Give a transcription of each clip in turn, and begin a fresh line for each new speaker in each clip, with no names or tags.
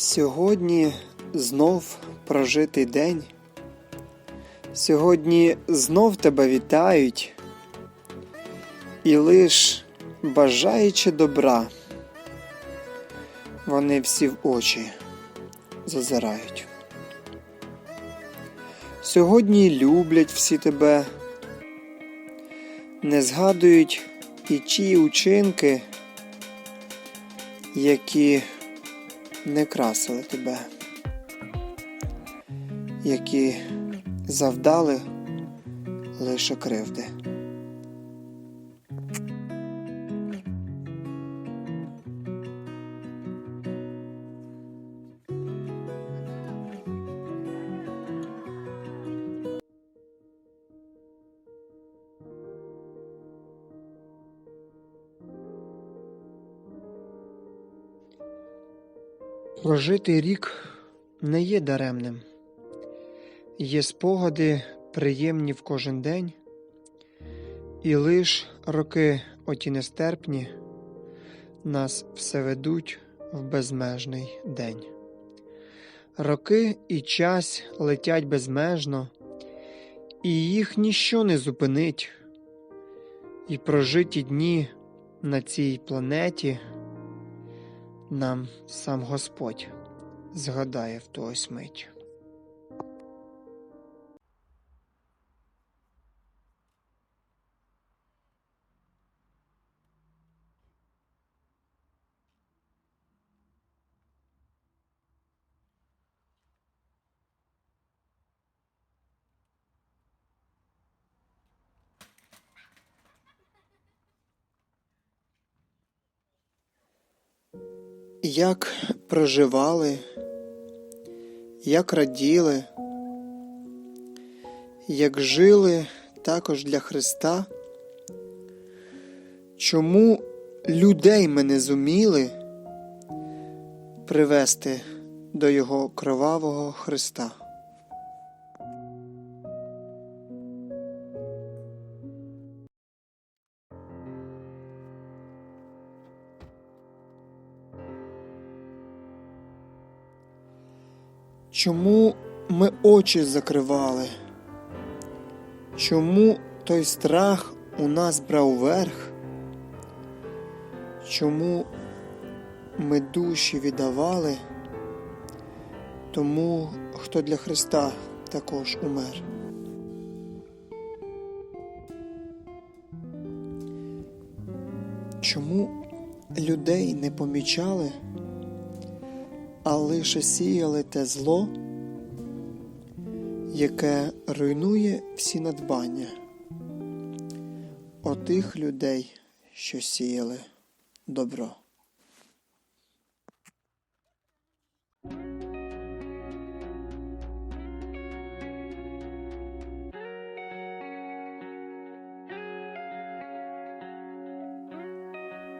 Сьогодні знов прожитий день. Сьогодні знов тебе вітають, і лиш бажаючи добра, вони всі в очі зазирають. Сьогодні люблять всі тебе, не згадують і ті учинки, які не красили тебе, які завдали лише кривди. Прожитий рік не є даремним. Є спогади приємні в кожен день, і лиш роки оті нестерпні нас все ведуть в безмежний день. Роки і час летять безмежно, і їх ніщо не зупинить, і прожиті дні на цій планеті нам сам Господь згадає в ту ось мить. Як проживали, як раділи, як жили також для Христа, чому людей ми не зуміли привести до Його кровавого Христа? Чому ми очі закривали? Чому той страх у нас брав верх? Чому ми душі віддавали тому, хто для Христа також умер? Чому людей не помічали? А лише сіяли те зло, яке руйнує всі надбання отих людей, що сіяли добро.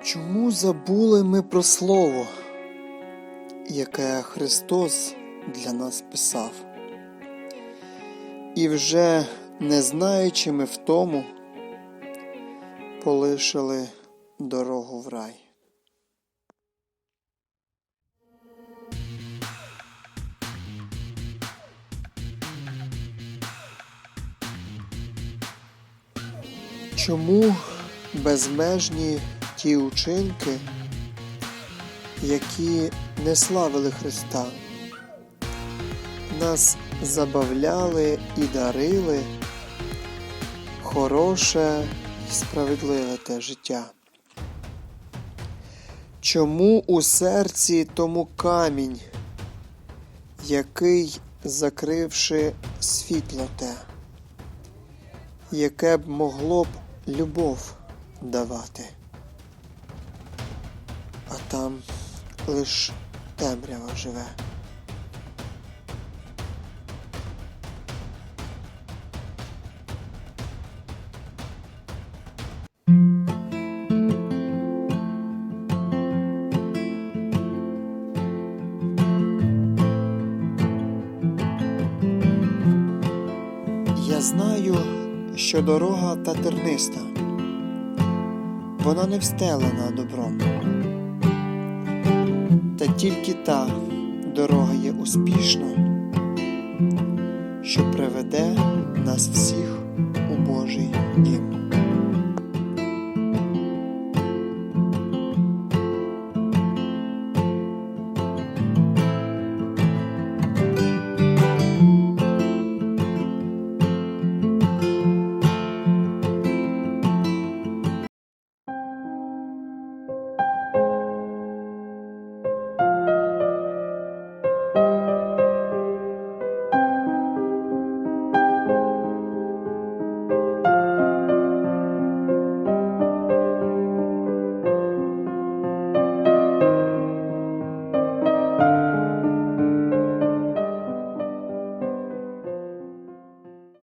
Чому забули ми про слово? Яке Христос для нас писав. І вже не знаючи ми в тому, полишили дорогу в рай. Чому безмежні ті учинки? Які не славили Христа, нас забавляли і дарили хороше і справедливе те життя. Чому у серці тому камінь, який, закривши світло те, яке б могло б любов давати, а там лиш темрява живе. Я знаю, що дорога та терниста, вона не встелена добром та тільки та дорога є успішна, що приведе нас всіх у Божий дім.